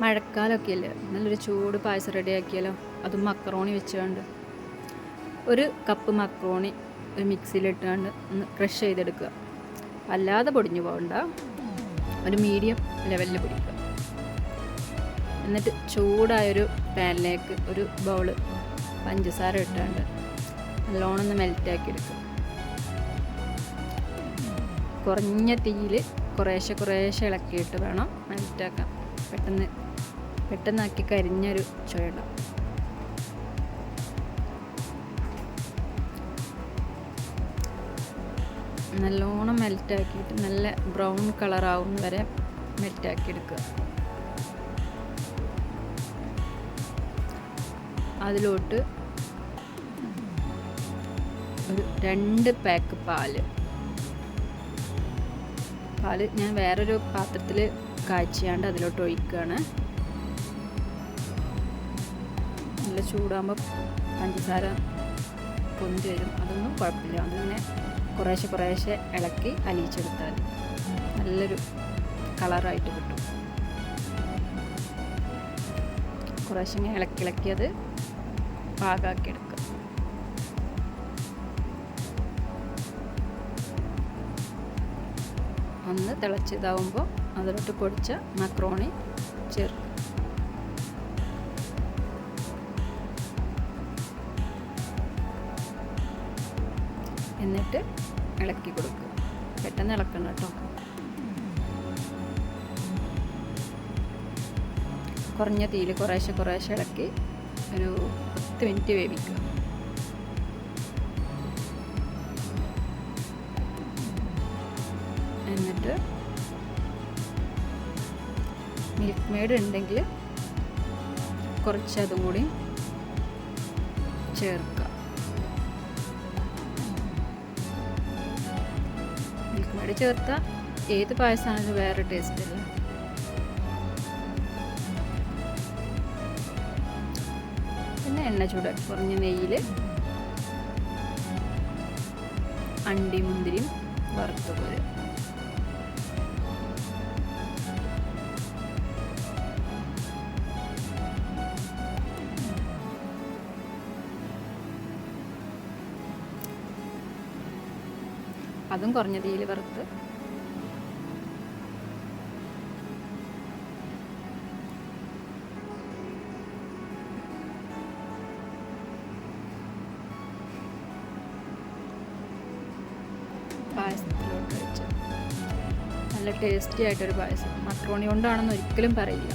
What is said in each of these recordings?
മഴക്കാലമൊക്കെ അല്ലേ നല്ലൊരു ചൂട് പായസം റെഡിയാക്കിയാലോ അതും മക്രോണി വെച്ചുകൊണ്ട്. ഒരു കപ്പ് മക്രോണി ഒരു മിക്സിയിലിട്ടുകൊണ്ട് ഒന്ന് ക്രഷ് ചെയ്തെടുക്കുക. അല്ലാതെ പൊടിഞ്ഞു പോകണ്ട. ഒരു മീഡിയം ലെവലിൽ പൊടിക്കുക. എന്നിട്ട് ചൂടായൊരു പാനിലേക്ക് ഒരു ബൗൾ പഞ്ചസാര ഇട്ടുകൊണ്ട് നല്ലോണം ഒന്ന് മെൽറ്റാക്കി എടുക്കുക. കുറഞ്ഞ തീയിൽ കുറേശ്ശെ കുറേശ്ശെ ഇളക്കിയിട്ട് വേണം മെൽറ്റാക്കാൻ പെട്ടെന്ന് പെട്ടെന്നാക്കി കരിഞ്ഞൊരു ചുവട. നല്ലോണം മെൽറ്റാക്കിയിട്ട് നല്ല ബ്രൗൺ കളറാവും വരെ മെൽറ്റാക്കി എടുക്കുക അതിലോട്ട് ഒരു രണ്ട് പാക്ക് പാൽ. പാൽ ഞാൻ വേറൊരു പാത്രത്തിൽ കാച്ചിയാണ്ട് അതിലോട്ട് ഒഴിക്കുകയാണ് നല്ല ചൂടാകുമ്പോൾ പഞ്ചസാര പൊന്തി വരും. അതൊന്നും കുഴപ്പമില്ല. അതിങ്ങനെ കുറേശ്ശെ കുറേശ്ശെ ഇളക്കി അലിയിച്ചെടുത്താൽ നല്ലൊരു കളറായിട്ട് കിട്ടും. കുറേശ്ശെ ഇങ്ങനെ ഇളക്കി അത് പാകാക്കി ഒന്ന് തിളച്ചിതാവുമ്പോൾ അതിലോട്ട് പൊടിച്ച മക്രോണി ചേർക്കും. എന്നിട്ട് ഇളക്കി കൊടുക്കുക. പെട്ടെന്ന് ഇളക്കണം കേട്ടോ. കുറഞ്ഞ തീയിൽ കുറേശ്ശെ കുറേശ്ശെ ഇളക്കി ഒരു പത്ത് മിനിറ്റ് വേവിക്കുക. എന്നിട്ട് മിൽക്ക് മെയ്ഡ് ഉണ്ടെങ്കിൽ കുറച്ച് അതും കൂടി ചേർക്കുക. മിൽക്ക് മെയ്ഡ് ചേർത്താൽ ഏത് പായസമാണെങ്കിലും വേറെ ടേസ്റ്റ് അല്ല പിന്നെ എണ്ണ ചൂട് കുറഞ്ഞ നെയ്യിൽ അണ്ടി മുന്തിരിയും അതും കുറഞ്ഞ തീയിൽ വറുത്ത്. നല്ല ടേസ്റ്റി ആയിട്ടൊരു പായസം. മക്രോണി കൊണ്ടാണെന്ന് ഒരിക്കലും പറയില്ല.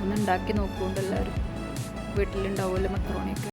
ഒന്ന് ഉണ്ടാക്കി നോക്കുകൊണ്ട് എല്ലാവരും. വീട്ടിലുണ്ടാവുമല്ലോ മക്രോണിയൊക്കെ